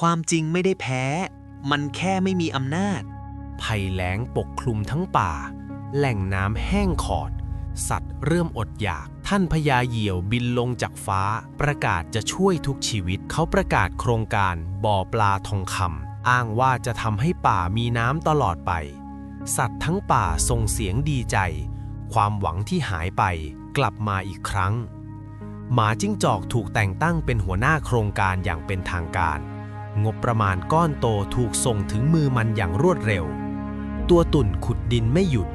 ความจริงไม่ได้แพ้ มันแค่ไม่มีอำนาจ ภัยแล้งปกคลุมทั้งป่า แหล่งน้ำแห้งขอด สัตว์เริ่มอดอยาก ท่านพญาเหยี่ยวบินลงจากฟ้า ประกาศจะช่วยทุกชีวิต เขาประกาศโครงการบ่อปลาทองคำอ้างว่าจะทำให้ป่ามีน้ำตลอดไป สัตว์ทั้งป่าส่งเสียงดีใจ ความหวังที่หายไปกลับมาอีกครั้งหมาจิ้งจอกถูกแต่งตั้งเป็นหัวหน้าโครงการอย่างเป็นทางการ งบประมาณก้อนโตถูกส่งถึงมือมันอย่างรวดเร็ว ตัวตุ่นขุดดินไม่หยุด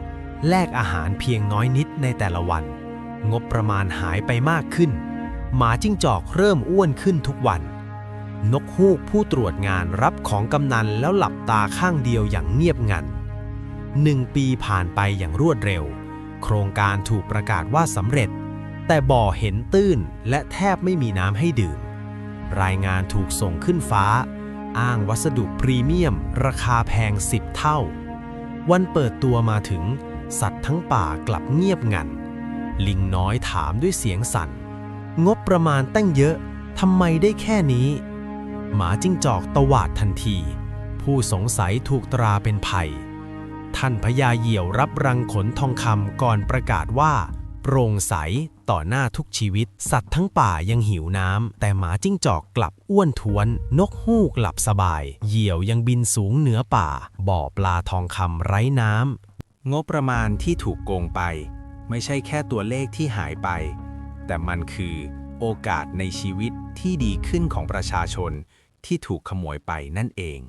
แลกอาหารเพียงน้อยนิดในแต่ละวัน งบประมาณหายไปมากขึ้น หมาจิ้งจอกเริ่มอ้วนขึ้นทุกวัน นกฮูกผู้ตรวจงานรับของกำนันแล้วหลับตาข้างเดียวอย่างเงียบงันหนึ่งปีผ่านไปอย่างรวดเร็ว โครงการถูกประกาศว่าสำเร็จ แต่บ่อเห็นตื้นและแทบไม่มีน้ำให้ดื่ม รายงานถูกส่งขึ้นฟ้า อ้างวัสดุพรีเมียม ราคาแพงสิบเท่า วันเปิดตัวมาถึง สัตว์ทั้งป่ากลับเงียบงัน ลิงน้อยถามด้วยเสียงสั่น งบประมาณตั้งเยอะทำไมได้แค่นี้ หมาจิ้งจอกตวาดทันที ผู้สงสัยถูกตราเป็นภัย ท่านพญาเหี่ยวรับรังขนทองคำก่อนประกาศว่า โปร่งใสต่อหน้าทุกชีวิต สัตว์ทั้งป่ายังหิวน้ำ แต่หมาจิ้งจอกกลับอ้วนท้วน นกฮูกหลับสบาย เหยี่ยวยังบินสูงเหนือป่า บ่อปลาทองคำไร้น้ำ งบประมาณที่ถูกโกงไป ไม่ใช่แค่ตัวเลขที่หายไป แต่มันคือโอกาสในชีวิตที่ดีขึ้นของประชาชนที่ถูกขโมยไปนั่นเอง